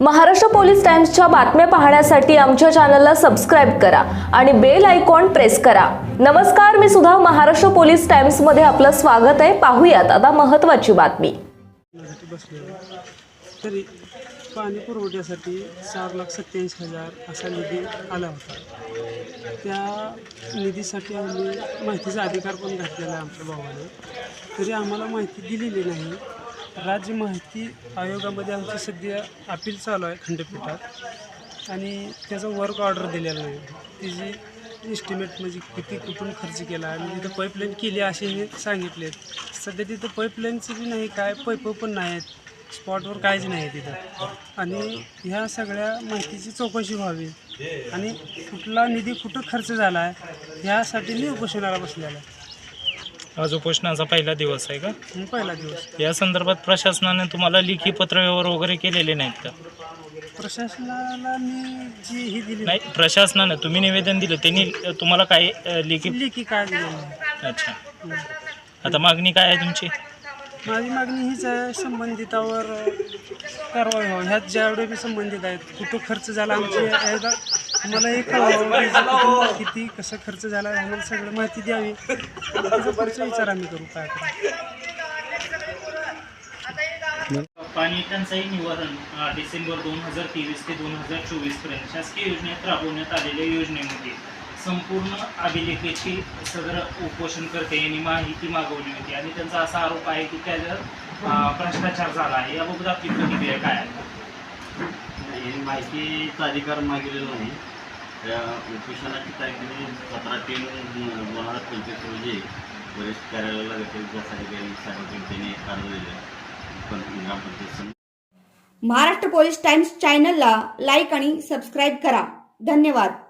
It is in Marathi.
महाराष्ट्र पोलीस टाइम्सच्या बातम्या पाहण्यासाठी आमच्या चॅनलला सबस्क्राईब करा आणि बेल आयकॉन प्रेस करा. नमस्कार मी सुद्धा महाराष्ट्र पोलीस टाइम्समध्ये आपलं स्वागत आहे. पाहूयात आता महत्वाची बातमी. तरी पाणी पुरवठ्यासाठी चार लाख सत्त्याऐंशी हजार असा निधी आला होता. त्या निधीसाठी आम्ही माहितीचा अधिकार पण घातलेला आहे आमच्या भावाने. तरी आम्हाला माहिती दिलेली नाही. राज्य माहिती आयोगामध्ये आमची सध्या अपील चालू आहे खंडपीठात. आणि त्याचा वर्क ऑर्डर दिलेला नाही तिची इस्टिमेट म्हणजे किती कुठून खर्च केला आणि तिथं पाईपलाईन केली असे हे सांगितले सध्या तिथं पाईपलाईनचं बी नाही काय पैप पण नाही आहेत. स्पॉटवर काहीच नाही आहे तिथं. आणि ह्या सगळ्या माहितीची चौकशी व्हावी. आणि कुठला निधी कुठं खर्च झाला आहे ह्यासाठी मी उपोषणाला बसलेला आहे. आज उपोषणाचा पहिला दिवस आहे का? मी पहिला दिवस. या संदर्भात प्रशासनाने तुम्हाला लेखी पत्रव्यवहार वगैरे केलेले नाहीत का? प्रशासनाला मी जी ही दिली नाही प्रशासनाने तुम्ही निवेदन दिलं त्यांनी तुम्हाला काय अ, लेखी लेखी काय अच्छा. आता मागणी काय आहे तुमची? माझी मागणी हीच आहे संबंधितावर कारवाई व्हावी. ह्यात जेवढे बी संबंधित आहेत कुठं खर्च झाला आमची एकदा मला हे कळवावं की जे कुठं किती कसं खर्च झाला आम्हाला सगळं माहिती द्यावी. त्याचा पुढचा विचार आम्ही करू काय करू. पाणी टंचाई निवारण डिसेंबर दोन हजार तेवीस ते दोन हजार चोवीसपर्यंत शासकीय योजनेत राबवण्यात आलेल्या योजनेमध्ये संपूर्ण अभिलेखेची सदर उपोषणकर्ते यांनी माहिती मागवली होती. आणि त्यांचा असा आरोप आहे की त्याच्यात अ, भ्रष्टाचार झाला आहे. याबाबत आपली प्रतिक्रिया काय आहे? ही माहितीचा अधिकार मागितलेला नाही. त्या उपोषणाची तारखेने सतरा तीन दोन हजार पंचवीस रोजी वरिष्ठ कार्यालयाला विकास अधिकारी साहेब त्यांनी अर्ज दिला. पण महाराष्ट्र पोलीस टाइम्स चॅनलला लाईक आणि सबस्क्राईब करा. धन्यवाद.